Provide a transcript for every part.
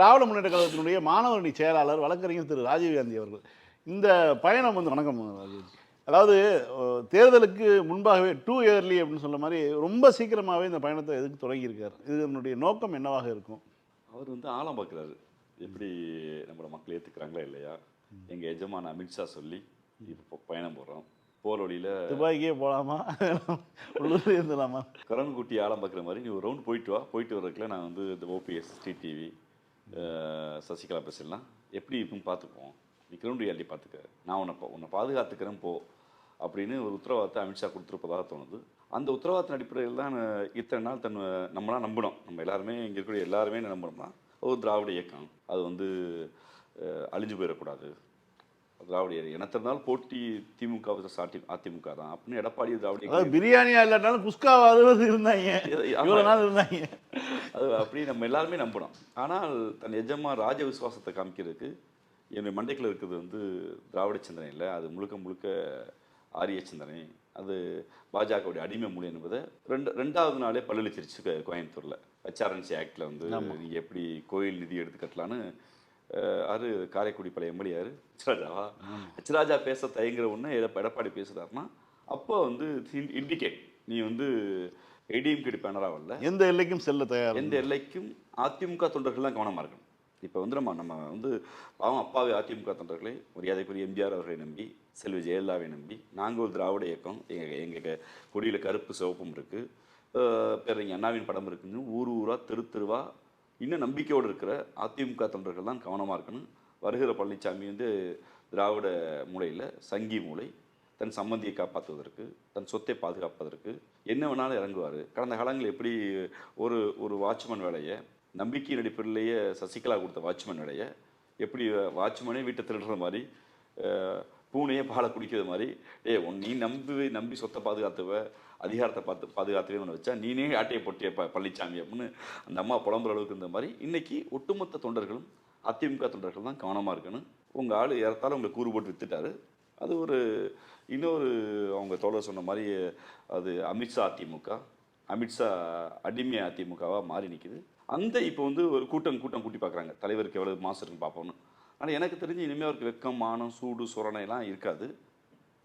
திராவிட முன்னேற்ற கழகத்தினுடைய மாணவரணி செயலாளர் வழக்கறிஞர் திரு ராஜீவ்காந்தி அவர்கள். இந்த பயணம் வந்து வணக்கம் ராஜீவ். அதாவது தேர்தலுக்கு முன்பாகவே டூ இயர்லி அப்படின்னு சொல்ல மாதிரி ரொம்ப சீக்கிரமாகவே இந்த பயணத்தை எதுக்கு தொடங்கியிருக்கார்? இதனுடைய நோக்கம் என்னவாக இருக்கும்? அவர் வந்து ஆழம் பார்க்குறாரு. எப்படி நம்மளோட மக்கள் ஏற்றுக்கிறாங்களா இல்லையா? எங்கள் எஜமான அமித்ஷா சொல்லி இப்போ பயணம் போடுறோம் போகிற வழியில் துபாய்க்கே போகலாமா உள்ளூர்லேயே இருந்தலாமா குரங்கு குட்டி ஆழம் பார்க்குற மாதிரி நீ ஒரு ரவுண்ட் போயிட்டு வா. போயிட்டு வர்றதுக்குள்ள நான் வந்து இந்த ஓபிஎஸ் டிவி சசிகலா பேசலாம் எப்படி இருக்குன்னு பார்த்துக்குவோம். நீ கிரவுண்ட் ரியாலிட்டி பார்த்துக்க. நான் உன்னை உன்னை பாதுகாத்துக்கிறேன் போ. அப்படின்னு ஒரு உத்தரவாதத்தை அமித்ஷா கொடுத்துருப்பதாக தோணுது. அந்த உத்தரவாதத்தின் அடிப்படையில் தான் இத்தனை நாள் தன் நம்மளாம் நம்பினோம். நம்ம எல்லாருமே இங்கே இருக்கக்கூடிய எல்லாருமே என்ன நம்பணும்னா ஒரு திராவிட இயக்கம். அது வந்து அழிஞ்சு போயிடக்கூடாது. திராவிட. எனக்கு இருந்தாலும் போட்டி திமுக சாட்டி அதிமுக தான். அப்படின்னு எடப்பாடி திராவிட பிரியாணியா இல்லாட்டாலும் இருந்தாங்க. ஆமா. இவ்வளோ நாள் இருந்தாங்க. அது அப்படி நம்ம எல்லாருமே நம்பணும் ஆனால் தன் எஜமா ராஜ விசுவாசத்தை காமிக்கிறதுக்கு என்னுடைய மண்டைக்குள்ள இருக்கிறது வந்து திராவிட சிந்தனை இல்லை. அது முழுக்க முழுக்க ஆரிய சிந்தனை. அது பாஜகவுடைய அடிமை மொழி என்பதை ரெண்டு ரெண்டாவது நாளே பல்லுளிச்சிருச்சு கோயம்புத்தூர்ல. ஹெச்ஆர்என்சி ஆக்டில் வந்து நீங்க எப்படி கோயில் நிதி எடுத்து கட்டலான்னு அது காரைக்குடி பழைய எம்எல்ஏ யாரு? ஹெச்ராஜாவா ஹெச்ராஜா பேச தயங்குற ஒன்று எடப்ப எடப்பாடி பேசுறாருன்னா அப்போ வந்து இண்டிகேட். நீ வந்து ஏடிஎம்கேடி பேனராக வரல. எந்த எல்லைக்கும் செல்ல தயார் எந்த எல்லைக்கும் அதிமுக தொண்டர்கள்லாம் கவனமாக இருக்கணும். இப்போ வந்து நம்ம நம்ம வந்து பாவம் அப்பாவி அதிமுக தொண்டர்களை மரியாதைக்குரிய எம்ஜிஆர் அவர்களை நம்பி செல்வி ஜெயலலிதாவை நம்பி நாங்கள் ஒரு திராவிட இயக்கம் எங்கள் எங்கள் கொடியில் கருப்பு சிவப்பும் இருக்குது பேரறிஞர் அண்ணாவின் படம் இருக்குன்னு ஊர் ஊராக தெரு தெருவா இன்னும் நம்பிக்கையோடு இருக்கிற அதிமுக தொண்டர்கள் தான் கவனமாக இருக்கணும். வருகிற பழனிசாமி வந்து திராவிட மூலையில் சங்கி மூலை தன் சம்மந்தியை காப்பாற்றுவதற்கு தன் சொத்தை பாதுகாப்பதற்கு என்ன வேணாலும் இறங்குவார். கடந்த காலங்களில் எப்படி ஒரு ஒரு வாட்ச்மேன் வேலையை நம்பிக்கையின் அடிப்படையிலேயே சசிகலா கொடுத்த வாட்ச்மேன் வேலையை எப்படி வாட்ச்மேனே வீட்டை திருடுற மாதிரி பூனையே பாலை குடிக்கிற மாதிரி ஏ உன் நீ நம்பி நம்பி சொத்தை பாதுகாத்துவ அதிகாரத்தை பார்த்து பாதுகாத்துவே ஒன்று வச்சா நீனே ஆட்டையை போட்டிய ப பழனிச்சாமி? அப்படின்னு அந்த அம்மா புலம்புற அளவுக்கு இருந்த மாதிரி இன்னைக்கு ஒட்டுமொத்த தொண்டர்களும் அதிமுக தொண்டர்கள் தான் கவனமாக இருக்கணும். உங்கள் ஆள் ஏறத்தாலும் உங்களை கூறு போட்டு வித்துட்டாரு. அது ஒரு இன்னொரு அவங்க தோழர் சொன்ன மாதிரி அது அமித்ஷா அதிமுக. அமித்ஷா அடிமை அதிமுகவாக மாறி நிற்குது அந்த இப்போ வந்து ஒரு கூட்டம் கூட்டம் கூட்டி பார்க்குறாங்க. தலைவருக்கு எவ்வளவு மாசம் இருக்குன்னு பார்ப்போம்னு. ஆனால் எனக்கு தெரிஞ்சு இனிமேல் அவருக்கு வெக்கம் மானம் சூடு சுரணை எல்லாம் இருக்காது.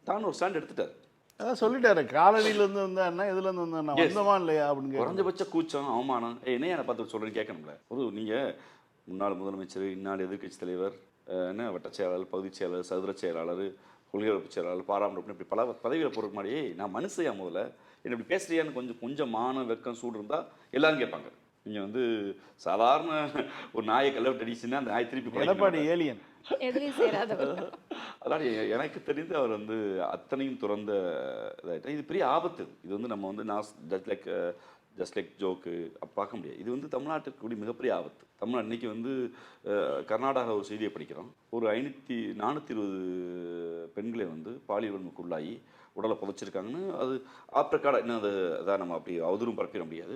தான் ஒரு ஸ்டாண்ட் எடுத்துட்டார். அதான் சொல்லிட்டாரு. காலனில இருந்து வந்தா என்ன இதுல இருந்து வந்தா என்ன? Yes. வந்தமா இல்லையா அப்படின்னு. குறைஞ்சபட்ச கூச்சம் அவமானம். ஏய் என்ன என்னை பார்த்து சொல்கிறேன்னு கேட்கணும்ல? ஒரு நீங்கள் முன்னாள் முதலமைச்சர் இந்நாள் எதிர்க்கட்சி தலைவர் என்ன வட்டச் செயலாளர் பகுதிச் செயலாளர் சதுர செயலாளர் கொள்கை வகுப்பு செயலாளர் பாராமரிப்பு இப்படி பல பதவியில் போகிறதுக்கு முன்னாடி நான் மனுஷையா முதல்ல என்ன இப்படி பேசுறியான்னு கொஞ்சம் கொஞ்சம் மானம் வெக்கம் சூடு இருந்தால் எல்லாரும் கேட்பாங்க. நீங்கள் வந்து சாதாரண ஒரு நாயை கல்லவிட்டு அடிச்சுன்னா அந்த நாய் திருப்பி. எடப்பாடி ஏலியன். எதுலையும் சேராதவர் அதான் எ- எனக்கு தெரிந்து அவர் வந்து அத்தனையும் துறந்த இதாயிட்டார். இது பெரிய ஆபத்து. இது வந்து நம்ம வந்து நான் லைக் ஜஸ்ட் லைக் ஜோக்கு பார்க்க முடியாது. இது வந்து தமிழ்நாட்டுக்கு கூடிய மிகப்பெரிய ஆபத்து. தமிழ்நாடு இன்றைக்கி வந்து கர்நாடகாவில் ஒரு செய்தியை படிக்கிறோம். ஒரு ஐநூற்றி நானூற்றி இருபது பெண்களை வந்து பாலியல் வன்முக்குள்ளாகி உடலை புதைச்சிருக்காங்கன்னு அது ஆப்பிரக்காட இன்னும் அது அதான் நம்ம அப்படி அவதூறும் பரப்பிட முடியாது.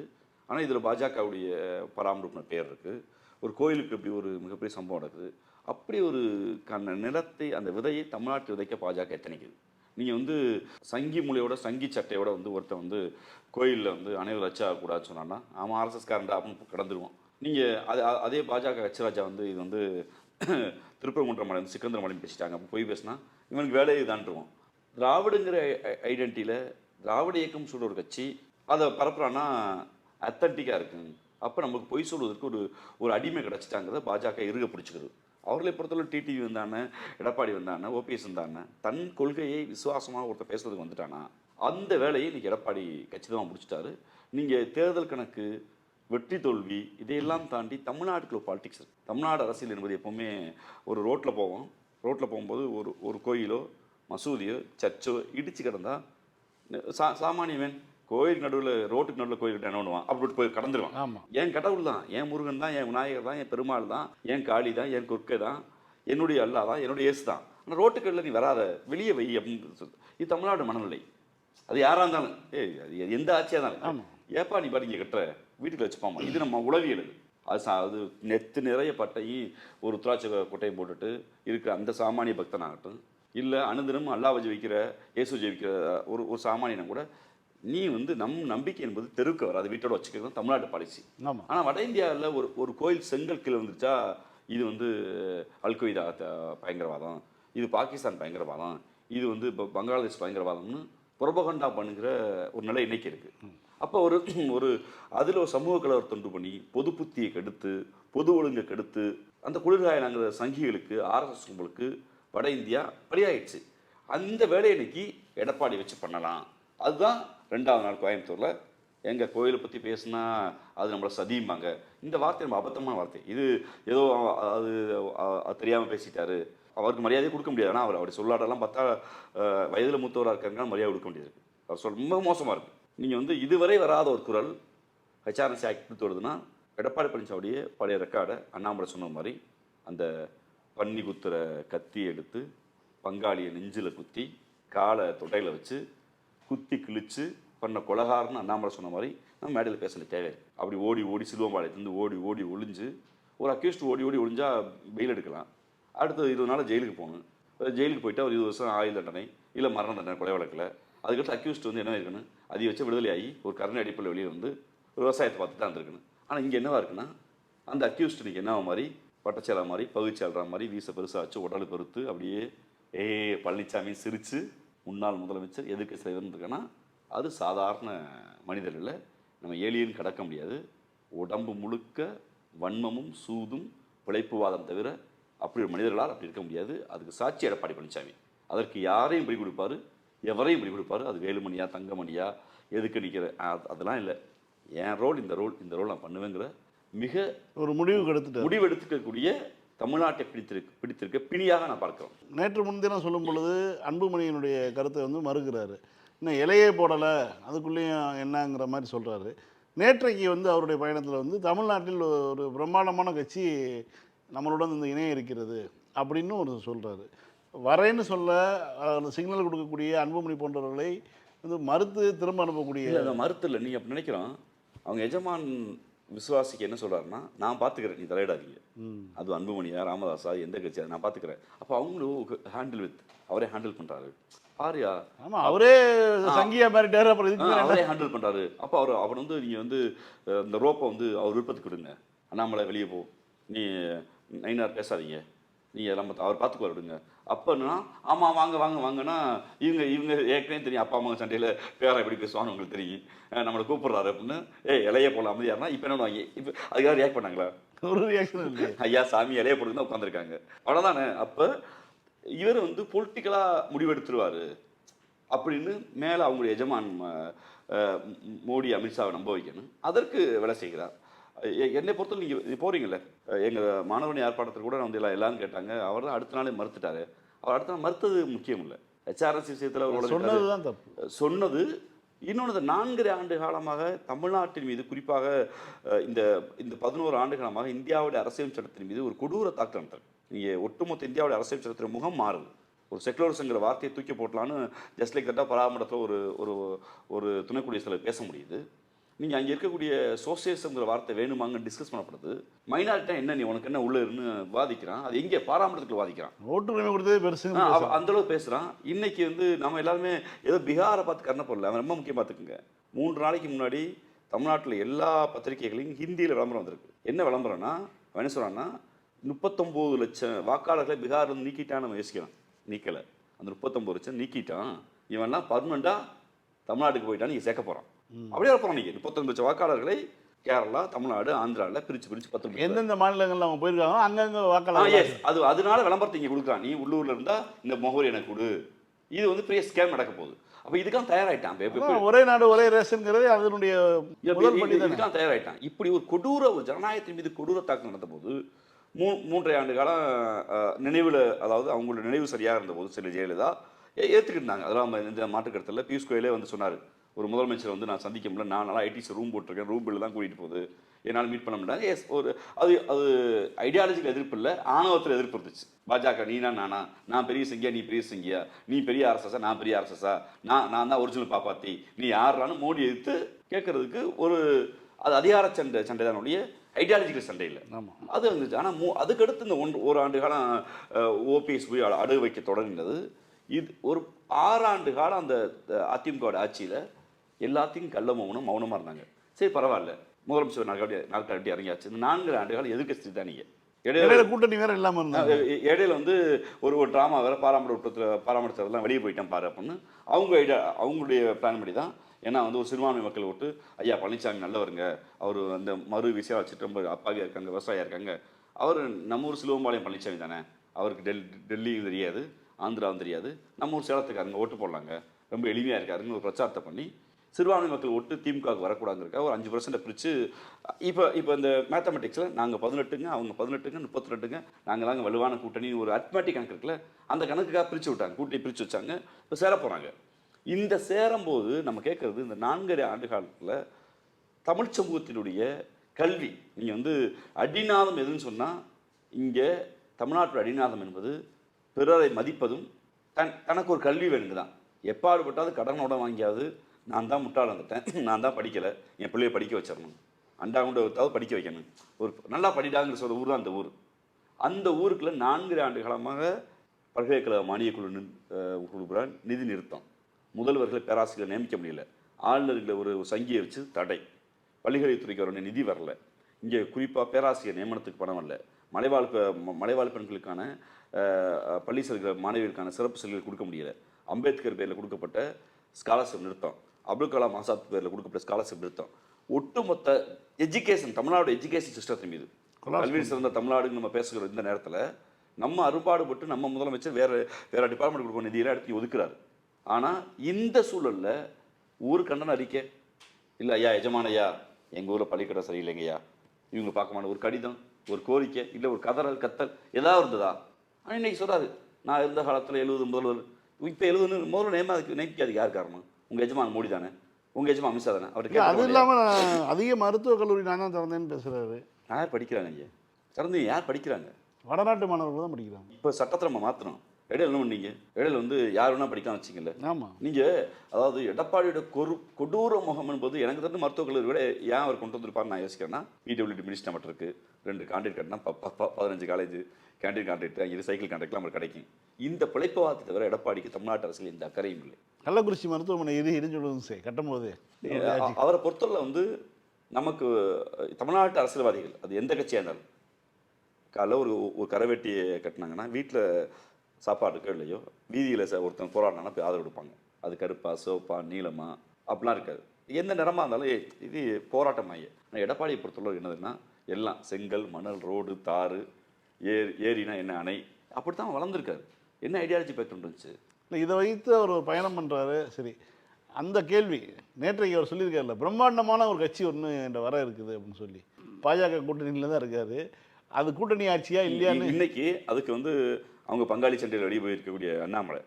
ஆனால் இதில் பாஜகவுடைய பராமரிப்பு பேர் இருக்குது ஒரு கோயிலுக்கு இப்படி ஒரு மிகப்பெரிய சம்பவம் நடக்குது. அப்படி ஒரு கண்ண நிலத்தை அந்த விதையை தமிழ்நாட்டு விதைக்க பாஜக எத்தனைக்குது? நீங்கள் வந்து சங்கி மூலையோட சங்கி சட்டையோட வந்து ஒருத்தன் வந்து கோயிலில் வந்து அனைவரும் ரச்சா கூடாதுன்னு சொன்னான்னா அவன் ஆர்எஸ்எஸ் காரண்டா அப்படின்னு கடந்துருவான். நீங்கள் அது அதே பாஜக கட்சிராஜா வந்து இது வந்து திருப்பரங்குன்றம் மலை வந்து சிக்கந்தர மலைன்னு பேசிட்டாங்க. அப்போ போய் பேசினா இவனுக்கு வேலையை தாண்டுருவான் திராவிடுங்கிற ஐடென்டிட்டியில் திராவிட இயக்கம் சொல்கிற ஒரு கட்சி அதை பரப்புறான்னா அத்தன்டிக்காக இருக்குங்க. அப்போ நமக்கு பொய் சொல்வதற்கு ஒரு ஒரு அடிமை கிடச்சிட்டாங்கிறத பாஜக இருக பிடிச்சிக்கிறது அவர்களை பொறுத்தவரை டிடிவி வந்தானே எடப்பாடி வந்தானே ஓபிஎஸ் வந்தானே தன் கொள்கையை விசுவாசமாக ஒருத்தர் பேசுறதுக்கு வந்துட்டானா அந்த வேலையை இன்றைக்கி எடப்பாடி கச்சிதமாக முடிச்சிட்டாரு. நீங்கள் தேர்தல் கணக்கு வெற்றி தோல்வி இதையெல்லாம் தாண்டி தமிழ்நாட்டுக்குள்ள பாலிடிக்ஸ் இருக்குது தமிழ்நாடு அரசியல் என்பது எப்போவுமே ஒரு ரோட்டில் போவோம். ரோட்டில் போகும்போது ஒரு ஒரு கோயிலோ மசூதியோ சர்ச்சோ இடிச்சு கிடந்தால் சா சாமானியவன் கோயில் நடுவில் ரோட்டுக்கு நடுவில் கோயில் என்ன பண்ணுவான்? அப்படி போய் கடந்துருவான். ஆமா. என் கடவுள் தான். என் முருகன் தான் என் விநாயகர் தான் என் பெருமாள் தான் என் காளி தான் என் குர்க்கை தான் என்னுடைய அல்லா தான் என்னுடைய இயேசு தான். ஆனால் ரோட்டுக்கல்ல நீ வராத வெளியே வை அப்படின்னு சொல்லு இது தமிழ்நாடு மனநிலை. அது யாராக இருந்தாலும். ஏய் அது எந்த ஆட்சியாக. இருந்தாலும். ஏப்பா நீ பாருங்க கட்டுற. வீட்டுக்கு வச்சுப்பாமா இது நம்ம உளவியல். இது. அது சா அது நெத்து நிறைய பட்டையும் ஒரு துராட்சை கொட்டையும் போட்டுட்டு இருக்கிற அந்த சாமானிய பக்தனாகட்டும் இல்லை அனுதினம் அல்லாவை ஜெயிக்கிற இயேசு ஜெயிக்கிற ஒரு ஒரு சாமானியனை கூட நீ வந்து நம் நம்பிக்கை என்பது தெருவுக்கு வராது வீட்டோட வச்சுக்கிறது தமிழ்நாட்டு பாலிசி ஆனால் வட இந்தியாவில் ஒரு ஒரு கோயில் செங்கல் கீழே வந்துருச்சா இது வந்து அல்கொய்தா பயங்கரவாதம் இது பாகிஸ்தான் பயங்கரவாதம் இது வந்து இப்போ பங்களாதேஷ் பயங்கரவாதம்னு புரபகண்டா பண்ணுகிற ஒரு நிலை இன்னைக்கு இருக்கு. அப்போ ஒரு ஒரு அதில் ஒரு சமூக கலவர் தொண்டு பண்ணி பொது புத்தியை கெடுத்து பொது ஒழுங்கை கெடுத்து அந்த குளிர்காயனாங்கிற சங்கிகளுக்கு ஆர்எஸ்எஸ் கும்பலுக்கு வட இந்தியா பலியாயிடுச்சு. அந்த வேலையை இன்னைக்கு எடப்பாடி வச்சு பண்ணலாம். அதுதான் ரெண்டாவது நாள் கோயம்புத்தூரில். எங்கள் கோயிலை பற்றி பேசுனா அது நம்மளை சதியும்பாங்க. இந்த வார்த்தை நம்ம அபத்தமான வார்த்தை. இது ஏதோ அது தெரியாமல் பேசிட்டாரு. அவருக்கு மரியாதையை கொடுக்க முடியாது. ஆனால் அவர் அவர் சொல்லாடெல்லாம் பார்த்தா வயதில் மூத்தவராக இருக்காங்க மரியாதை கொடுக்க முடியாது. அவர் சொல் ரொம்ப மோசமாக இருக்கு. நீங்கள் வந்து இதுவரை வராத ஒரு குரல் ஹெச்ஆர்என்சி ஆக்ட் கொடுத்து வருதுன்னா எடப்பாடி பழனிசாமியுடைய பழைய ரெக்கார்டை அண்ணாமலை சொன்ன மாதிரி அந்த பன்னி குத்துற கத்தி எடுத்து பங்காளியை நெஞ்சில் குத்தி காலை தொடையில் வச்சு குத்தி கிழிச்சு பண்ண கொலகாரன்னு அண்ணாமலை சொன்ன மாதிரி நம்ம மேடையில் பேசல தேவை அப்படி ஓடி ஓடி சிலுவம்பாளையத்துலேருந்து ஓடி ஓடி ஒளிஞ்சு ஒரு அக்யூஸ்ட் ஓடி ஓடி ஒளிஞ்சால் பெயில் எடுக்கலாம். அடுத்தது இருபது நாள் ஜெயிலுக்கு போகணும். ஜெயிலுக்கு போயிட்டு ஒரு இருபது வருஷம் ஆயுள் தண்டனை இல்லை மரண தண்டனை கொலை வழக்கில். அதுக்கடுத்து அக்யூஸ்ட் வந்து என்ன இருக்கணும் அதை வச்சு விடுதலை ஆகி ஒரு கருணை அடிப்படையில் வெளியே வந்து விவசாயத்தை பார்த்து தான் இருந்திருக்கணும் ஆனால் இங்கே என்னவாக இருக்குன்னா அந்த அக்யூஸ்ட் நீங்கள் என்னவா மாதிரி பட்டச்சேலா மாதிரி பகுச்சேல்ற மாதிரி வீச பெருசாக வச்சு உடல் பெருத்து அப்படியே ஏ பழனிசாமி சிரித்து முன்னாள் முதலமைச்சர் எதிர்க்க இருந்திருக்கேன்னா அது சாதாரண மனிதர் இல்லை. நம்ம ஏலியன் கடக்க முடியாது. உடம்பு முழுக்க வன்மமும் சூதும் பிழைப்புவாதம் தவிர அப்படி ஒரு மனிதர்களால் அப்படி இருக்க முடியாது. அதுக்கு சாட்சி எடப்பாடி பழனிசாமி அதற்கு யாரையும் பலி கொடுப்பாரு? எவரையும் பலி கொடுப்பாரு? அது வேலுமணியா தங்கமணியா? எதுக்கு நிற்கிற அதெல்லாம் இல்லை. என் ரோல் இந்த ரோல் இந்த ரோல் நான் பண்ணுவேங்கிற மிக ஒரு முடிவு கெடுத்துட்டார் முடிவெடுத்துக்கக்கூடிய தமிழ்நாட்டை பிடித்திருக்க பிடித்திருக்க. பிணியாக நான் பார்க்கிறோம். நேற்று முன்தினம் சொல்லும் பொழுது அன்புமணியினுடைய கருத்தை வந்து மறுக்கிறாரு. இன்னும் இலையே போடலை அதுக்குள்ளேயும் என்னங்கிற மாதிரி சொல்கிறாரு நேற்றைக்கு வந்து அவருடைய பயணத்தில் வந்து தமிழ்நாட்டில் ஒரு பிரம்மாண்டமான கட்சி நம்மளுடன் இந்த இணையம் இருக்கிறது அப்படின்னு ஒரு சொல்கிறாரு வரேன்னு சொல்ல சிக்னல் கொடுக்கக்கூடிய அன்புமணி போன்றவர்களை வந்து மறுத்து திரும்ப அனுப்பக்கூடிய மறுத்து இல்லை. நீங்கள் அப்படி நினைக்கிறோம். அவங்க எஜமான் விசுவாசிக்கு என்ன சொல்றாருன்னா நான் பார்த்துக்கிறேன் நீ தலையிடாதீங்க. அது அன்புமணியா ராமதாஸா எந்த கட்சியா நான் பார்த்துக்கிறேன் அப்போ அவங்களும் ஹேண்டில் வித் அவரே ஹேண்டில் பண்றாரு. பாரியா? ஆமாம் அவரே சங்கியா மாறிட்டாரு அப்புறம்? அவரே ஹேண்டில் பண்றாரு. அப்போ அவர் அவர் வந்து நீங்க வந்து இந்த ரோப்பை வந்து அவர் விருப்பத்துக்கு விடுங்க. அண்ணாமலை வெளியே போ. நீ நைனார் பேசாதீங்க. நீங்க நம்ம அவர் பார்த்துக்குவார் விடுங்க. அப்போனா ஆமா வாங்க வாங்க வாங்கன்னா இவங்க இவங்க ஏற்கனவே தெரியும் அப்பா அம்மா சண்டையில் பேரா எப்படி பேசுவான்னு உங்களுக்கு தெரியும். நம்மளை கூப்பிடுறாரு அப்படின்னு. ஏய் இலைய போல அமைதியாருன்னா இப்போ என்ன வாங்கி இப்போ அதுக்காக ரியாக்ட் பண்ணாங்களா? ஒரு ரியாக்ஷன் இல்லை ஐயா சாமி இலைய போட்டு தான் உட்காந்துருக்காங்க அவ்வளோதானே அப்போ இவர் வந்து பொலிட்டிக்கலாக முடிவெடுத்துருவாரு. அப்படின்னு மேலே அவங்களுடைய எஜமான் மோடி அமித்ஷாவை நம்ப வைக்கணும். அதற்கு வேலை செய்கிறார். என்னை பொறுத்தவரை நீங்கள் போகிறீங்கல்ல எங்கள் மாணவனி ஆர்ப்பாட்டத்தில் கூட நான் வந்து எல்லாம் எல்லாரும் கேட்டாங்க. அவர் தான் அடுத்த நாளே மறுத்துட்டாரு. அவர் அடுத்த நாள் மறுத்தது முக்கியம் இல்லை. ஹெச்ஆர்எஸ் விஷயத்தில் அவர் சொன்னது தான் தப்பு. சொன்னது. இன்னொன்று இந்த நான்கரை ஆண்டு காலமாக தமிழ்நாட்டின் மீது குறிப்பாக இந்த இந்த பதினோரு ஆண்டு காலமாக இந்தியாவுடைய அரசியல் சட்டத்தின் மீது ஒரு கொடூர தாக்கம் நடத்தல் நீங்கள் ஒட்டுமொத்த இந்தியாவுடைய அரசியல் சட்டத்தின் முகம் மாறுது. ஒரு செக்குலரிசங்கிற வார்த்தையை தூக்கி போட்டலான்னு ஜஸ்ட் லைக் தட்டா பராமரத்தில் ஒரு ஒரு ஒரு துணை குடியரசில் பேச முடியுது. நீங்கள் அங்கே இருக்கக்கூடிய சோசியலிசம்ங்கிற வார்த்தை வேணுமாங்க டிஸ்கஸ் பண்ணப்படுது. மைனாரிட்டா என்ன நீ உனக்கு என்ன உள்ள இருந்து வாதிக்கிறான். அது எங்கே பாராமரத்துக்குள்ள வாதிக்கிறான். ஓட்டுரிமை கொடுத்ததே பெருசு அந்த அளவு பேசுறான். இன்னைக்கு வந்து நம்ம எல்லாருமே ஏதோ பீகாரை பார்த்து கருணை போடல அவன் ரொம்ப முக்கியம் பார்த்துக்குங்க. மூன்று நாளைக்கு முன்னாடி தமிழ்நாட்டில் எல்லா பத்திரிகைகளையும் ஹிந்தியில் விளம்பரம் வந்திருக்கு. என்ன விளம்பரம்னா என்ன சொல்றான்னா முப்பத்தொம்போது லட்சம் வாக்காளர்களை பீகார் வந்து நீக்கிட்டான்னு நம்ம யோசிக்கலாம் நீக்கலை. அந்த முப்பத்தொம்போது லட்சம் நீக்கிட்டான். இவன்லாம் பர்மனெண்ட்டாக தமிழ்நாட்டுக்கு போயிட்டான்னு நீங்க சேர்க்க போறான். அப்படியே போகிறோம் நீங்கள் முப்பத்தொன்பது லட்சம் வாக்காளர்களை கேரளா தமிழ்நாடு ஆந்திராவில் பிரித்து பிரித்து பத்து எந்தெந்த மாநிலங்கள்ல அவங்க போயிருக்காங்க அங்கங்க வாக்களர் எஸ் அது அதனால விளம்பரத்தை இங்கே கொடுக்குறான் நீ உள்ளூர்ல இருந்தா இந்த முகவரி எனக்கு கொடு. இது வந்து பெரிய ஸ்கேம் நடக்க போகுது. அப்போ எப்ப- அதான் ஒரே நாடு ஒரே ரேஷன்ங்கிறது அதனுடைய இப்ப முதல் இது- படி இது- தானே இதுக்கெல்லாம் தயாராயிட்டான். இப்படி ஒரு கொடூர ஒரு ஜனநாயகத்தின் மீது கொடூர தாக்கம் நடந்த போது மூ மூன்றரை ஆண்டு காலம் நினைவுல அதாவது அவங்களோட நினைவு சரியாக இருந்தபோது சில ஜெயலலிதா ஏ- ஏத்துக்கிட்டாங்க அதெல்லாம் நம்ம இந்த மாற்றுக்கருத்தில் பியூஷ் கோயலே வந்து சொன்னார். ஒரு முதலமைச்சர் வந்து நான் சந்திக்க முடியல. நான் நல்லா ஐடிசி ரூம் போட்டிருக்கேன். ரூம் பில்லு தான் கூட்டிகிட்டு போகுது. என்னால் மீட் பண்ண முடியல. எஸ் ஒரு அது அது ஐடியாலஜிக்கல் எதிர்ப்பு இல்லை. ஆணவத்தில் எதிர்ப்பு இருந்துச்சு. பாஜக நீனா நானா? நான் பெரிய சிங்கியா நீ பெரிய சிங்கியா? நீ பெரிய அரசஸா நான் பெரிய அரசஸா நான் நான் தான் ஒரிஜினல் பாப்பாத்தி. நீ யாரான்னு மோடி எதிர்த்து கேட்கறதுக்கு ஒரு அது அதிகார சண்டை சண்டை தான் ஒழிய ஐடியாலஜிக்கல் சண்டை இல்லை. ஆமா. அது இருந்துச்சு. ஆனால் மூ அதுக்கடுத்து இந்த ஒன்று ஒரு ஆண்டு காலம் ஓபிஎஸ் போய் அட- அடகு வைக்க தொடங்கினது. இது ஒரு ஆறாண்டு காலம் அந்த அதிமுக ஆட்சியில் எல்லாத்தையும் கள்ள மௌனம் மௌனமாக இருந்தாங்க. சரி பரவாயில்ல. முதலமைச்சர் நாட்காட்டி நாட்காட்டி இறங்கியாச்சு. இந்த நான்கு ஆண்டுகள் எதிர்க்கட்சி தான் நீங்கள் இடையில கூட்டணி வேற இல்லாம இருந்தாங்க. இடையில வந்து ஒரு ஒரு ட்ராமா வேற பாராமட உற்பத்தில் பாராமடத்தெல்லாம் வெளியே போயிட்டேன் பாரு அப்படின்னு. அவங்க ஐடியா அவங்களுடைய பிளான் படி தான் ஏன்னா வந்து ஒரு சிறுபான்மை மக்கள் விட்டு ஐயா பழனிசாமி நல்லவருங்க. அவர் அந்த மறு விஷயம் வச்சுட்டு ரொம்ப அப்பாவியாக இருக்காங்க விவசாயியாக இருக்காங்க. அவர் நம்ம ஊர் சிலுவம்பாளையம் பழனிசாமி தானே. அவருக்கு டெல் டெல்லியும் தெரியாது ஆந்திராவும் தெரியாது. நம்ம ஊர் சேலத்துக்காரங்க ஓட்டு போடலாங்க. ரொம்ப எளிமையாக இருக்காருன்னு ஒரு பிரச்சாரத்தை பண்ணி சிறுபான்மை மக்கள் ஒட்டு திமுகவுக்கு வரக்கூடாதுங்கிறக்க ஒரு அஞ்சு பர்சன்ட் பிரித்து இப்போ இப்போ இந்த மேத்தமெட்டிக்ஸில் நாங்கள் பதினெட்டுங்க அவங்க பதினெட்டுங்க முப்பத்தி ரெண்டுங்க நாங்கள் தாங்க வலுவான கூட்டணி ஒரு அட்மேட்டிக் கணக்கு இருக்குல்ல அந்த கணக்குக்காக பிரித்து விட்டாங்க கூட்டணி பிரித்து வச்சாங்க இப்போ சேர போகிறாங்க இந்த சேரும்போது நம்ம கேட்குறது இந்த நான்கரை ஆண்டு காலத்தில் தமிழ் சமூகத்தினுடைய கல்வி நீங்கள் வந்து அடிநாதம் எதுன்னு சொன்னால் இங்கே தமிழ்நாட்டில் அடிநாதம் என்பது பிறரை மதிப்பதும் தன் தனக்கு ஒரு கல்வி வேணுங்க தான் எப்பாடுபட்டாவது கடனோட வாங்கியாவது நான் தான் முட்டாள் வந்துட்டேன். நான் தான் படிக்கலை. என் பிள்ளைய படிக்க வச்சிடணும். அண்டா குண்டை வித்தாவது படிக்க வைக்கணும். ஒரு நல்லா படிடாங்கிற சொல்கிற ஊர் தான் அந்த ஊர். அந்த ஊருக்குள்ள நான்கு ஆண்டு காலமாக பல்கலைக்கழக மானியக் குழு நின்- நிதி நிறுத்தம். முதல்வர்களை பேராசிரியர் நியமிக்க முடியல. ஆளுநர்களை ஒரு சங்கியை வச்சு தடை. பள்ளிக்கல்வித்துறைக்கு வரணும் நிதி வரல. இங்கே குறிப்பாக பேராசிரியர் நியமனத்துக்கு பணம் வரல. மலைவாழ் பெ- ம- மலைவாழ் பெண்களுக்கான பள்ளி செல்கிற மாணவிகளுக்கான சிறப்பு செல்கள் கொடுக்க முடியல. அம்பேத்கர் பேரில் கொடுக்கப்பட்ட ஸ்காலர்ஷிப் நிறுத்தம். அப்துல் கலாம் ஆசாத் பேரில் கொடுக்கப்பட்ட ஸ்காலர்ஷிப் நிறுத்தம் ஒட்டுமொத்த எஜுகேஷன் தமிழ்நாடு எஜுகேஷன் சிஸ்டத்தின் மீது கல்வி சிறந்த தமிழ்நாடுன்னு நம்ம பேசுகிற இந்த நேரத்தில் நம்ம அறுபாடுபட்டு நம்ம முதலமைச்சர் வேற வேற டிபார்ட்மெண்ட் கொடுக்க நிதியெல்லாம் எடுத்து ஒதுக்குறாரு. ஆனால் இந்த சூழல்ல ஊர் கண்டன அறிக்கை. இல்லை ஐயா எஜமான ஐயா எங்கள் ஊரில் பள்ளிக்கூடம் சரியில்லைங்கய்யா இவங்க பார்க்க மாட்டேன். ஒரு கடிதம் ஒரு கோரிக்கை இல்லை ஒரு கதறல் கத்தல் ஏதாவது இருந்ததா? ஆனால் இன்னைக்கு சொல்றாரு நான் இருந்த காலத்தில் எழுபது முதல்வர் இப்போ எழுபது முதல்வர் நேமா அதுக்கு நினைக்காது யார் காரணம்? உங்கள் எஜமான் மோடி தானே? உங்கள் எஜமான் அமித்ஷா தானே? அவர் இல்ல, அது இல்லாம நான் அதிக மருத்துவக் கல்லூரி நான் தான் திறந்தேன்னு பேசுறாரு. யார் படிக்கிறாங்க ஐயா திறந்து யார் படிக்கிறாங்க? வடநாட்டு மாணவர்கள் தான் படிக்கிறாங்க. இப்போ சட்டத்தை நம்ம மாற்றணும் இடையில என்ன பண்ணீங்க? இடையில வந்து யார் வேணா படிக்கலாம் வச்சிங்கல்ல ஆமா. நீங்க அதாவது எடப்பாடியோட கொரு கொடூர முகம் என்பது எனக்கு தெரிஞ்ச மருத்துவக் கல்லூரி விட ஏன் அவர் கொண்டு வந்திருப்பாருன்னு நான் யோசிக்கிறேன்னா பிடபிள்யூடி மினிஸ்டர் மட்டும் இருக்கு. ரெண்டு கான்ட்ராக்ட் கட்டினா பதினஞ்சு காலேஜ் கேண்டீன் கான்ட்ராக்ட் இரு சைக்கிள் கான்ட்ராக்ட்லாம் நமக்கு கிடைக்கும். இந்த பிழைப்பவாதத்தை தவிர எடப்பாடிக்கு தமிழ்நாட்டு அரசியல் எந்த அக்கறையும் இல்லை. கள்ளக்குறிச்சி மருத்துவமனை இரு இடிஞ்சுடுதும் சரி. கட்டும் போது. அ- அவரை பொறுத்தவரை வந்து நமக்கு தமிழ்நாட்டு அரசியல்வாதிகள் அது எந்த கட்சியாக இருந்தாலும் காலைல ஒரு ஒரு கரைவெட்டியை கட்டினாங்கன்னா வீட்டில் சாப்பாடு இருக்கோ இல்லையோ வீதியில் ஒருத்தன் போராடினானா போய் ஆதரவு கொடுப்பாங்க. அது கருப்பா சிவப்பா நீளமா அப்படிலாம் இருக்காது. எந்த நிறமா இருந்தாலும் ஏய், இது போராட்டம் ஆகிய ஆனால் எடப்பாடியை பொறுத்தளவு என்னதுன்னா எல்லாம் செங்கல் மணல் ரோடு தாறு ஏரி ஏரினா என்ன அணை? அப்படி தான் வளர்ந்துருக்காரு. என்ன ஐடியாலஜி பேக்ரவுண்ட் இருந்துச்சு இல்லை இதை வைத்து அவர் ஒரு பயணம் பண்ணுறாரு சரி அந்த கேள்வி நேற்றைக்கு அவர் சொல்லியிருக்காருல்ல பிரம்மாண்டமான ஒரு கட்சி ஒன்று என்ற வர இருக்குது அப்படின்னு சொல்லி. பாஜக கூட்டணியில் தான் இருக்காரு. அது கூட்டணி ஆட்சியா இல்லையான்னு இன்னைக்கு அதுக்கு வந்து அவங்க பங்காளி சண்டையில் வெளியே போயிருக்கக்கூடிய அண்ணாமலை.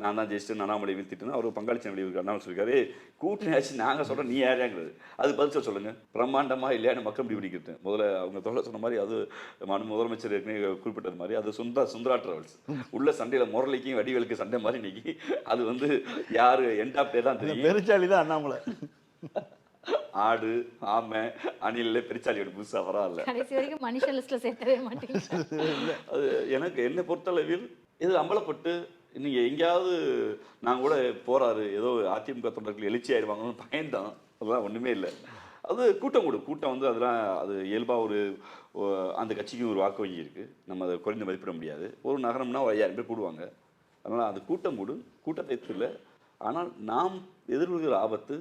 நான் தான் ஜெயிச்சு அண்ணாமலை வீழ்த்திட்டு அவர் பங்காளி சண்டை வெளியே அண்ணாமலை சொல்லியிருக்காரு கூட்டணி ஆச்சு நாங்கள் சொல்கிறோம் நீ யாருங்கிறது. அது பதில் சொல்ல சொல்லுங்க. பிரம்மாண்டமா இல்லையான்னு மக்கள் முடிவு பண்ணிக்கிட்டு முதல்ல அவங்க தொலை சொன்ன மாதிரி அது மனு முதலமைச்சர் ஏற்கனவே குறிப்பிட்டது மாதிரி அது சுந்தா சுந்தரா டிராவல்ஸ் உள்ள சண்டையில் முரளிக்கும் வடிவேலுக்கு சண்டை மாதிரி இன்னைக்கு. அது வந்து யாரு எண்டாப்டே தான் தெரியும். பெருச்சாளி தான் அண்ணாமலை. ஆடு ஆமை அணில பெருச்சாலியோட புதுசா வரல கடைசி வரைக்கும் மனுஷ லிஸ்ட்ல சேர்த்தவே மாட்டீங்க அது எனக்கு என்னை பொறுத்தளவில் இது அம்பலப்பட்டு நீங்க எங்கேயாவது நான் கூட போறாரு ஏதோ அதிமுக தொண்டர்கள் எழுச்சி ஆயிடுவாங்கன்னு பயந்தான். அதெல்லாம் ஒண்ணுமே இல்லை. அது கூட்டம் கூடும் கூட்டம் வந்து அதெல்லாம் அது இயல்பா ஒரு அந்த கட்சிக்கு ஒரு வாக்கு வங்கி இருக்கு. நம்ம அதை குறைந்து மதிப்பிட முடியாது. ஒரு நகரம்னா ஒரு ஐயாயிரம் பேர் கூடுவாங்க அதனால அது கூட்டம் கூடும் கூட்டத்தை இல்லை ஆனால் நாம் எதிர்கொள்கிற ஆபத்து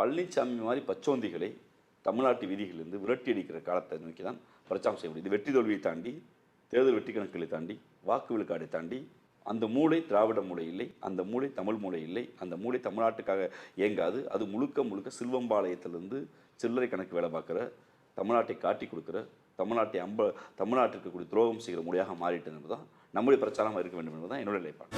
பழனிசாமி மாதிரி பச்சோந்திகளை தமிழ்நாட்டு வீதிகளிலிருந்து விரட்டி அடிக்கிற காலத்தை நோக்கி தான் பிரச்சாரம் செய்ய முடியும். இது வெற்றி தோல்வியை தாண்டி தேர்தல் வெற்றி கணக்குகளை தாண்டி வாக்கு விழுக்காடை தாண்டி அந்த மூளை திராவிட மூளை இல்லை அந்த மூளை தமிழ் மூளை இல்லை அந்த மூளை தமிழ்நாட்டுக்காக இயங்காது அது முழுக்க முழுக்க சில்வம்பாளையத்திலிருந்து சில்லறை கணக்கு வேலை பார்க்குற தமிழ்நாட்டை காட்டி கொடுக்குற தமிழ்நாட்டை அம்ப தமிழ்நாட்டிற்கு கூடிய துரோகம் செய்கிற மொழியாக மாறிட்டது என்பதுதான் நம்முடைய பிரச்சாரமாக இருக்க வேண்டும் என்பதுதான் என்னுடைய நிலைப்பாடு.